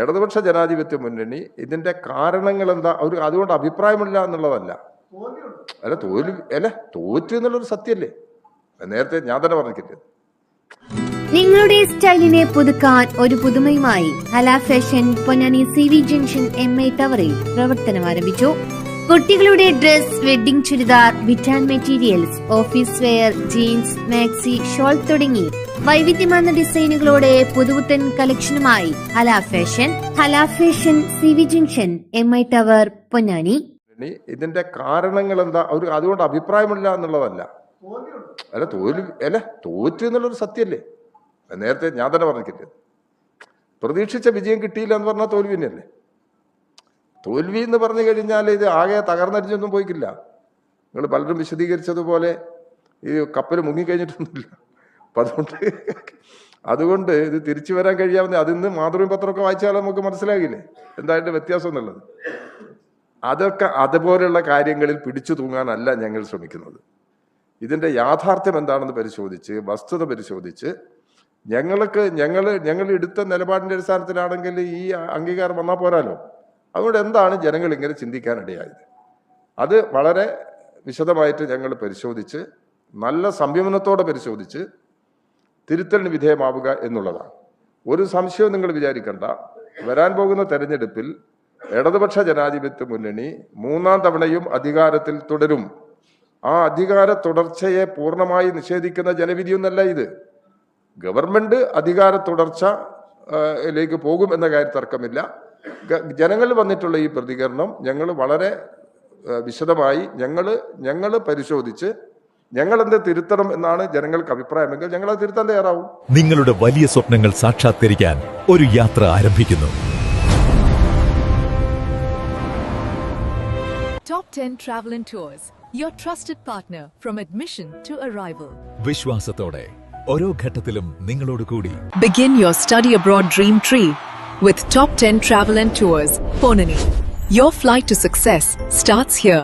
ഇടതുപക്ഷ ജനാധിപത്യ മുന്നണി ഇതിന്റെ കാരണങ്ങൾ എന്താ ഒരു അതുകൊണ്ട് അഭിപ്രായമില്ല എന്നുള്ളതല്ല. അല്ല തോൽവി അല്ല തോറ്റു എന്നുള്ളൊരു സത്യല്ലേ? നേരത്തെ ഞാൻ തന്നെ പറഞ്ഞിട്ടില്ല നിങ്ങളുടെ സ്റ്റൈലിനെ പുതുക്കാൻ ഒരു പുതുമയുമായി Hala fashion Ponnani C V junction M I ടവറിൽ പ്രവർത്തനം ആരംഭിച്ചു. കുട്ടികളുടെ dress wedding churidar Witan materials office wear jeans maxi shawl തുടങ്ങി വൈവിധ്യമാർന്ന ഡിസൈനുകളോടെ പുതുപുത്തൻ കളക്ഷനുമായി Hala fashion Hala fashion C V junction M I tower Ponnani. ഇതിന്റെ കാരണങ്ങൾ എന്താ അതുകൊണ്ട് അഭിപ്രായമില്ല എന്നുള്ളതല്ല. അല്ല തോൽവി അല്ല തോറ്റു എന്നുള്ളൊരു സത്യല്ലേ? നേരത്തെ ഞാൻ തന്നെ പറഞ്ഞിട്ടില്ല പ്രതീക്ഷിച്ച വിജയം കിട്ടിയില്ല എന്ന് പറഞ്ഞാൽ തോൽവി തന്നെയല്ലേ? തോൽവി എന്ന് പറഞ്ഞു കഴിഞ്ഞാൽ ഇത് ആകെ തകർന്നടിച്ചൊന്നും പോയിക്കില്ല. നിങ്ങൾ പലരും വിശദീകരിച്ചതുപോലെ ഈ കപ്പൽ മുങ്ങിക്കഴിഞ്ഞിട്ടൊന്നുമില്ല. അപ്പം അതുകൊണ്ട് അതുകൊണ്ട് ഇത് തിരിച്ചു വരാൻ കഴിയാവുന്ന അതിന്ന് മാതൃഭൂമി പത്രമൊക്കെ വായിച്ചാൽ നമുക്ക് മനസ്സിലാകില്ലേ? എന്തായിട്ട് വ്യത്യാസം എന്നുള്ളത്? അതൊക്കെ അതുപോലെയുള്ള കാര്യങ്ങളിൽ പിടിച്ചു തൂങ്ങാനല്ല ഞങ്ങൾ ശ്രമിക്കുന്നത്. ഇതിന്റെ യാഥാർത്ഥ്യം എന്താണെന്ന് പരിശോധിച്ച് വസ്തുത പരിശോധിച്ച് ഞങ്ങൾക്ക് ഞങ്ങൾ ഞങ്ങൾ എടുത്ത നിലപാടിന്റെ അടിസ്ഥാനത്തിലാണെങ്കിൽ ഈ അംഗീകാരം വന്നാൽ പോരാലോ? അതുകൊണ്ട് എന്താണ് ജനങ്ങൾ ഇങ്ങനെ ചിന്തിക്കാനിടയായത് അത് വളരെ വിശദമായിട്ട് ഞങ്ങൾ പരിശോധിച്ച് നല്ല സംയമനത്തോടെ പരിശോധിച്ച് തിരുത്തലിന് വിധേയമാവുക എന്നുള്ളതാണ്. ഒരു സംശയവും നിങ്ങൾ വിചാരിക്കണ്ട. വരാൻ പോകുന്ന തെരഞ്ഞെടുപ്പിൽ ഇടതുപക്ഷ ജനാധിപത്യ മുന്നണി മൂന്നാം തവണയും അധികാരത്തിൽ തുടരും. ആ അധികാര തുടർച്ചയെ പൂർണമായി നിഷേധിക്കുന്ന ജനവിധിയൊന്നല്ല ഇത്. ഗവൺമെന്റ് അധികാര തുടർച്ച ലേക്ക് പോകും എന്ന കാര്യം തർക്കമില്ല. ജനങ്ങൾ ജനങ്ങളിൽ വന്നിട്ടുള്ള ഈ പ്രതികരണം ഞങ്ങൾ വളരെ വിശദമായി ഞങ്ങൾ ഞങ്ങൾ പരിശോധിച്ച് ഞങ്ങൾ എന്ത് തിരുത്തണം എന്നാണ് ജനങ്ങൾക്ക് അഭിപ്രായമെങ്കിൽ ഞങ്ങൾ അത് തിരുത്താൻ തയ്യാറാവും. നിങ്ങളുടെ വലിയ സ്വപ്നങ്ങൾ സാക്ഷാത്കരിക്കാൻ ഒരു യാത്ര ആരംഭിക്കുന്നു. Top 10 travel and tours your trusted partner from admission to arrival. വിശ്വാസത്തോടെ ഓരോ ഘട്ടത്തിലും നിങ്ങളോട് കൂടി Begin your study abroad dream tree with Top 10 Travel and Tours, Ponani. Your flight to success starts here.